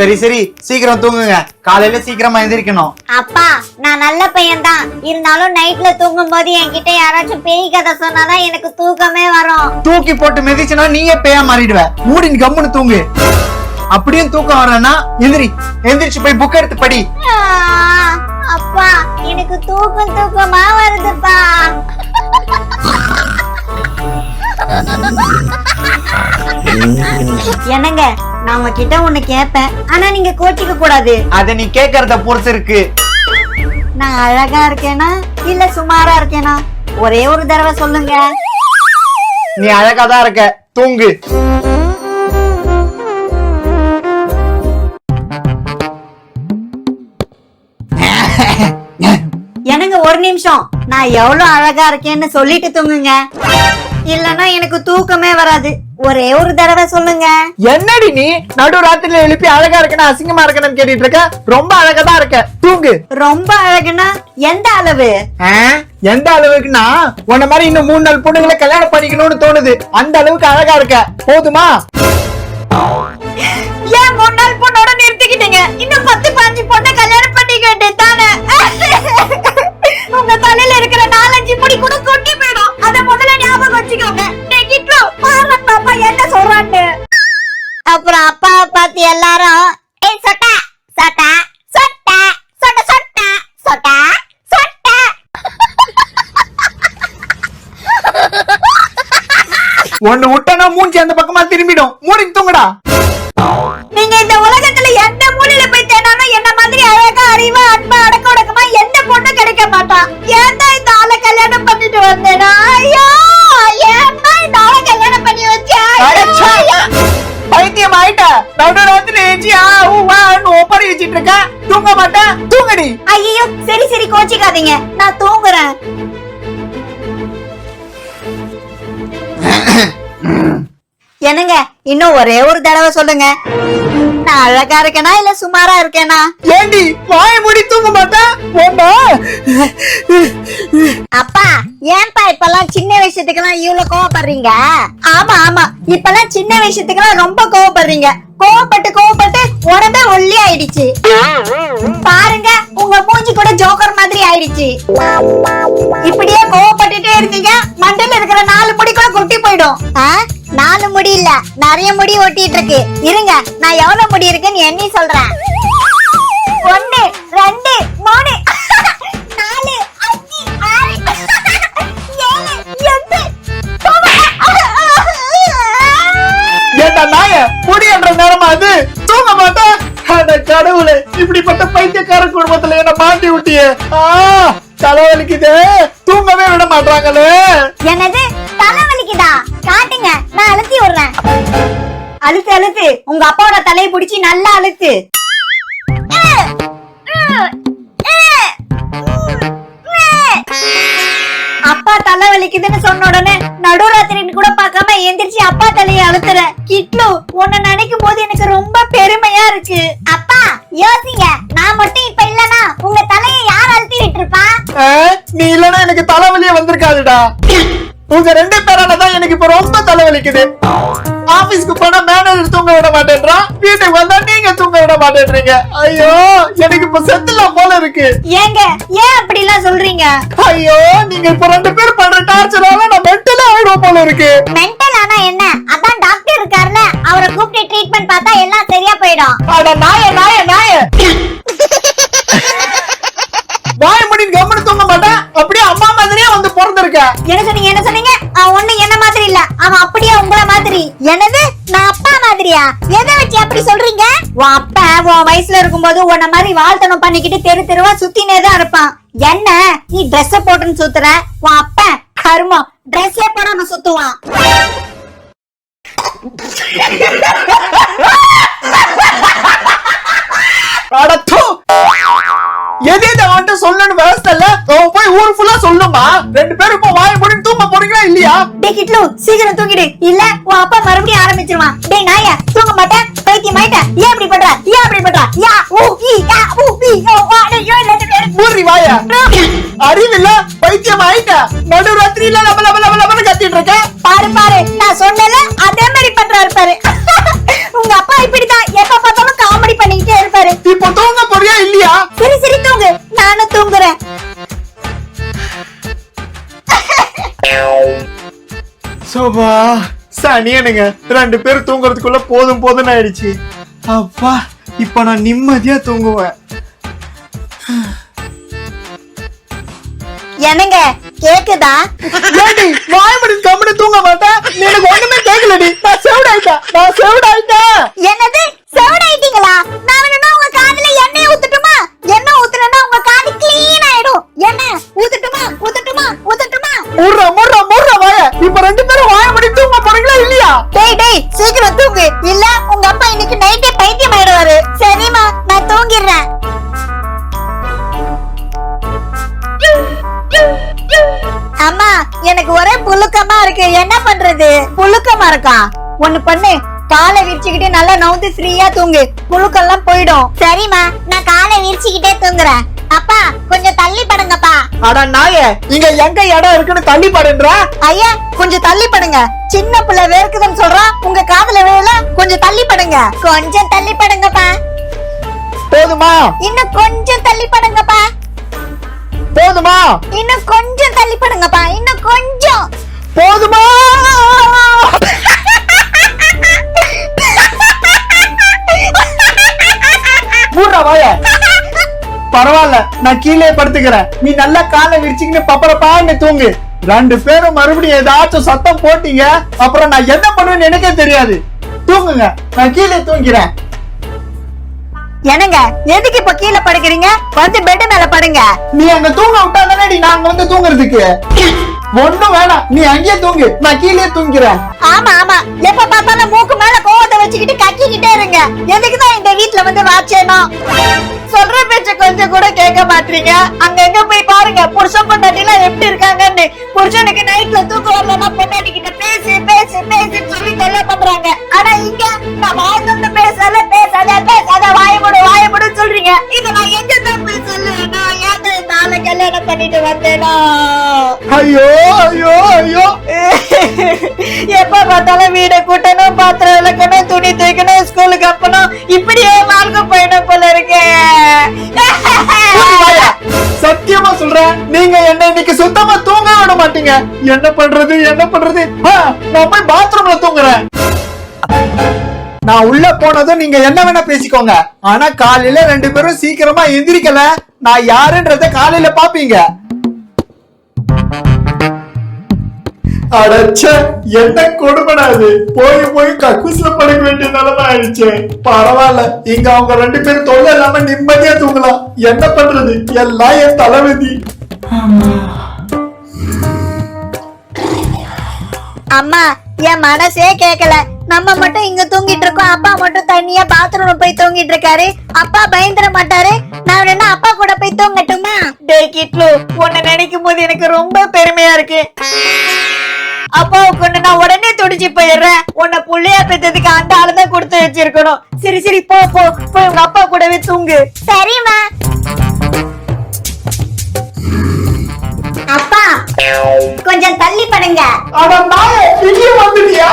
சரி சரி. சீக்கிரம் தூங்குங்க. காலையில சீக்கிரமா எந்திரிக்கணும். அப்பா நான் நல்ல பையன் தான் இருந்தாலும் நைட்ல தூங்கும் போது என்கிட்ட யாராச்சும் பேய் கதை சொன்னாதான் எனக்கு தூக்கமே வரும். தூக்கி போட்டு மிதிச்சுனா நீயே பேயா மாறிடுவ. மூடின் கம்முன்னு தூங்கு. அப்படியும் தூக்கம் வரலன்னா எந்திரி. எந்திரிச்சு போய் புக் எடுத்து படி. அப்பா எனக்கு தூக்கம் தூக்கமா வருதுப்பா. என்னங்க நான் உங்ககிட்ட ஒண்ணு கேட்பேன் ஆனா நீங்க கோச்சிக்க கூடாது. அத நீ கேக்குறத பொறுத்து இருக்கு. நான் அழகா இருக்கேனா? இல்ல சுமாரா இருக்கேனா? ஒரே ஒரு தடவை சொல்லுங்க. நீ அழகா தான் இருக்க. தூங்கு. எனக்கு ஒரு நிமிஷம். நான் எவ்வளவு அழகா இருக்கேன்னு சொல்லிட்டு தூங்குங்க. இல்லனா எனக்கு தூக்கமே வராது. ஒரே ஒரு தடவை சொல்லுங்க. என்னடி நீ? நடு ராத்திரில எழுப்பி அழகா இருக்கணும் அசிங்கமா இருக்கணும்னு கேட்டுட்டு இருக்க? ரொம்ப அழகா தான் இருக்க தூங்கு. ரொம்ப அழகுனா எந்த அளவு? எந்த அளவுக்குன்னா உன்ன மாதிரி இன்னும் மூணு நாள் பொண்ணுங்களை கல்யாணம் பண்ணிக்கணும்னு தோணுது. அந்த அளவுக்கு அழகா இருக்க. போதுமா? ஏன் மூணு நாள் பொண்ணோட நிறுத்திக்கிட்டீங்க? இன்னும் பத்து பாஞ்சு பொண்ணை கல்யாணம் பண்ணிக்க வேண்டியதானே உங்க தலையில இருக்கிற நாலஞ்சு முடி கூட கொட்டி போயிடும். அத பார்த்து எல்லாரும் ஏய் சொட்ட சொட்ட சொட்ட சொட்ட சொட்ட சொட்ட சொட்ட. ஒண்ணு விட்டனா மூஞ்சி அந்த பக்கமா திரும்பிடும். மூடி தூங்குடா. நீங்க இந்த உலகத்துல எந்த மூலையில போய் தேடாலும் என்ன மாதிரி அழகா அறிவா அன்பா அடக்க ஒடுக்கமா எந்த பொண்ணும் கிடைக்க மாட்டா. ஏன்டா இந்த ஆளை கல்யாணம் பண்ணிட்டு வந்தேனா? பைத்தியம் ஆயிட்ட நடு ராத்திரி ஏஞ்சி ஆ ஊ வான்னு ஒப்படி வச்சிட்டு இருக்க. தூங்க மாட்டேன் தூங்கடி. ஐயோ சரி சரி கோச்சிக்காதீங்க. நான் தூங்குறேன். என்னங்க இன்னும் ஒரே ஒரு தடவை சொல்லுங்க. நான் அழகா இருக்கேனா இல்ல சுமாரா இருக்கேனா? ஏண்டி வாய மூடி தூங்க மாட்டேன் போமா அப்பா ஏன்பா இப்பெல்லாம் சின்ன விஷயத்துக்கெல்லாம் இவ்வளவு கோவப்படுறீங்க? ஆமா ஆமா. இப்பெல்லாம் சின்ன விஷயத்துக்கெல்லாம் ரொம்ப கோவப்படுறீங்க. கோவப்பட்டு கோவப்பட்டு உடம்பே ஒல்லி ஆயிடுச்சு பாருங்க உங்க மூஞ்சி கூட ஜோக்கர் மாதிரி ஆயிடுச்சு. இப்படியே கோவப்பட்டுட்டே இருந்தீங்க மண்டையில இருக்கிற நாலு முடி கூட கொட்டி போயிடும். நாலு முடி இல்ல நிறைய முடி ஒட்டிட்டு இருக்கு. இருங்க நான் எவ்வளவு முடி இருக்குன்னு எண்ணி சொல்றேன். இப்படிப்பட்ட பைத்தியக்கார குடும்பத்துல என்ன மாட்டி விட்டியே? ஆ தலைவலிக்குதே தூங்கவே விட மாட்டாங்களே என்னது? தலைவலிக்குதா காட்டுங்க நான் அழுத்தி விடுறேன். அழுத்து அழுத்து. உங்க அப்பாவோட தலையை பிடிச்சி நல்லா அழுத்து. அப்பா தலை வலிக்குதுன்னு சொன்ன உடனே நடுராத்திரின்னு கூட பார்க்காம எந்திரிச்சு அப்பா தலையை அழுத்துற. கிட்லு உன்னை நினைக்கும் போது எனக்கு ரொம்ப பெருமையா இருக்கு. அப்பா யோசிங்க. நான் மட்டும் இப்ப இல்லனா உங்க தலையை யார் அழுத்தி விட்டுருப்பா ஆ, நீ இல்லனா எனக்கு தலைவலியே வந்திருக்காதுடா. உங்க ரெண்டு பேரால தான் எனக்கு இப்ப ரொம்ப தலைவலிக்குது ஆபீஸ்க்கு போனா மேனேஜர் தூங்க விட மாட்டேன்றான். வீட்டுக்கு வந்தா நீங்க தூங்க விட மாட்டேன்றீங்க. ஐயோ எனக்கு இப்ப செத்துலாம் போல இருக்கு. ஏங்க ஏன் அப்படி எல்லாம் சொல்றீங்க? ஐயோ நீங்க இப்ப ரெண்டு பேரும் பண்ற டார்ச்சரால நான் மென்டலா ஆயிடுவோம் போல இருக்கு. மென்டல் ஆனா என்ன? அதான் டாக்டர் இருக்காருல அவரை கூப்பிட்டு ட்ரீட்மெண்ட் பார்த்தா எல்லாம் சரியா போயிடும். அட நாய நாய நாய. வாய முடின்னு கம்முன்னு தூங்க மாட்டேன். அப்படியே அம்மா மாதிரியே வந்து பிறந்திருக்க என்ன சொன்னீங்க என்ன என்னது? நான் அப்பா மாதிரியா? எதை வச்சு அப்படி சொல்றீங்க? உன் அப்பா உன் வயசுல இருக்கும்போது உன்ன மாதிரி வாழ்த்தனம் பண்ணிக்கிட்டு தெரு தெருவா சுத்தினே தான் இருப்பான். என்ன? நீ ட்ரெஸ் போட்டுன்னு சுத்துற? உன் அப்பா கருமம். ட்ரெஸ்ஸே போடாம சுத்துவான். எது இந்த அவன்கிட்ட சொல்லணும்னு விவசாய இல்ல? போய் ஊர் ஃபுல்லா சொல்லுமா? ரெண்டு பேரும் இல்லையா டேய் கிட்லு சீக்கிரம் தூங்கிடு. இல்ல உன் அப்பா மறுபடியும் ஆரம்பிச்சிருவான். டேய் நாய தூங்க மாட்டேன். பைத்தியம் ஆயிட்ட ஏன் அப்படி பண்ற? ஏன் அப்படி பண்ற? யா ஊ ஈ யா ஊ ஈ ஓ வா டேய் யோ பேரும் மூறி வாய. அறிவில்ல பைத்தியம் ஆயிட்ட நடு ராத்திரியில லப லப லப லபன்னு கத்திட்டு இருக்க. பாரு பாரு நான் சொன்னேன்ல அதே அப்பா சனியனுங்க ரெண்டு பேரும் தூங்குறதுக்குள்ள போதும் போதும்னு ஆயிடுச்சு. அப்பா இப்ப நான் நிம்மதியா தூங்குவேன். என்னங்க கேக்குதா? ஏடி வாய்மடி கம்முனு தூங்க மாட்டேன்? எனக்கு ஒண்ணுமே கேட்கலடி நான் செவிடாயிட்டேன். நான் செவிடாயிட்டேன். என்னது செவடாயிட்டீங்களா? அம்மா எனக்கு ஒரே புழுக்கமா இருக்கு. என்ன பண்றது? புழுக்கமா இருக்கா? ஒண்ணு பண்ணு. காலை விரிச்சுக்கிட்டு நல்லா நவுந்து ஃப்ரீயா தூங்கு. புழுக்கெல்லாம் போயிடும். சரிம்மா நான் காலை விரிச்சுக்கிட்டே தூங்குறேன். அப்பா கொஞ்சம் தள்ளி படுங்கப்பா. அட நாயே இங்க எங்க இடம் இருக்குன்னு தள்ளி படுன்றா? ஐயா கொஞ்சம் தள்ளி படுங்க. சின்ன பிள்ளை வேர்க்குதுன்னு சொல்றான். உங்க காதுல விழல கொஞ்சம் தள்ளி படுங்க. கொஞ்சம் தள்ளி படுங்கப்பா. போதுமா? இன்னும் கொஞ்சம் தள்ளி படுங்கப்பா. போதுமா? இன்னும் கொஞ்சம் தள்ளி படுங்கப்பா இன்னும் கொஞ்சம். போதுமா? மூடுற வாய. பரவாயில்ல நான் கீழே படுத்துக்கிறேன். நீ நல்லா காலை விரிச்சுக்கின்னு பப்பரப்பான்னு தூங்கு. ரெண்டு பேரும் மறுபடியும் ஏதாச்சும் சத்தம் போட்டீங்க அப்புறம் நான் என்ன பண்ணுவேன்னு எனக்கே தெரியாது. தூங்குங்க நான் கீழே தூங்கிறேன். என்னங்க? எதுக்கு இப்ப கீழே படுக்கிறீங்க? வந்து பெட் மேல படுங்க. நீ அங்க தூங்க விட்டா தானே நாங்க வந்து தூங்குறதுக்கு. ஒண்ணும் வேணாம். நீ அங்கேயே தூங்கு. நான் கீழே தூங்கிறேன். ஆமா ஆமா. எப்ப பார்த்தாலும் மூக்கு மேல கோவத்தை வச்சுக்கிட்டு கக்கிக்கிட்டே இருங்க. எதுக்குதான் இந்த வீட்ல வந்து வாச்சேனோம் சொல்ற பேச்ச கொஞ்சம் கூட கேட்க மாட்டீங்க. அங்க எங்க போய் பாருங்க. புருஷன் பொண்டாட்டி எல்லாம் எப்படி இருக்காங்கன்னு. புருஷனுக்கு நைட்ல தூக்கம் வரலன்னா பொண்டாட்டி கிட்ட பேசி பேசி பேசி சொல்லி தொல்லை பண்றாங்க. ஆனா இங்க நான் வந்தேனோ ஐயோ ஐயோ ஐயோ. எப்ப பார்த்தாலும் வீட கூட்டணும் பாத்திரம் விளக்கணும் துணி தைக்கணும் ஸ்கூலுக்கு அப்பணும் இப்படியே வாழ்க்கை போயிடும் போல இருக்கு. வாயா. சத்தியமா சொல்றேன் நீங்க என்ன இன்னைக்கு சுத்தமா தூங்க விட மாட்டீங்க. என்ன பண்றது என்ன பண்றது? நான் போய் பாத்ரூம்ல தூங்குறேன். நான் உள்ள போனதும் நீங்க என்ன வேணா பேசிக்கோங்க. ஆனா காலையில ரெண்டு பேரும் சீக்கிரமா எந்திரிக்கல. நான் யாருன்றத காலையில பாப்பீங்க. அடச்ச என்ன கொடுமடாது போய் போய் கக்கூஸ்ல படுக்க வேண்டிய நிலைமை ஆயிடுச்சு. பரவாயில்ல இங்க அவங்க ரெண்டு பேரும் தொல்லை இல்லாம நிம்மதியா தூங்கலாம். என்ன பண்றது? எல்லாம் என் தலைவிதி. அம்மா என் மனசே கேக்கல. நம்ம மட்டும் இங்க தூங்கிட்டு இருக்கோம். அப்பா மட்டும் தனியா பாத்ரூம் போய் தூங்கிட்டு இருக்காரு. அப்பா பயந்துட மாட்டாரு. நான் என்ன அப்பா கூட போய் தூங்கட்டுமா? டேய் கிட்லு உன்னை நினைக்கும் போது எனக்கு ரொம்ப பெருமையா இருக்கு. அப்பா கொண்டு நான் உடனே துடிச்சு போயிடுறேன். உன்னை புள்ளையா பெற்றதுக்கு அந்த ஆளுதான் கொடுத்து வச்சிருக்கணும். சரி சரி போ போ போய் உங்க அப்பா கூடவே தூங்கு. சரிம்மா. அப்பா கொஞ்சம் தள்ளி படுங்க. வந்துட்டியா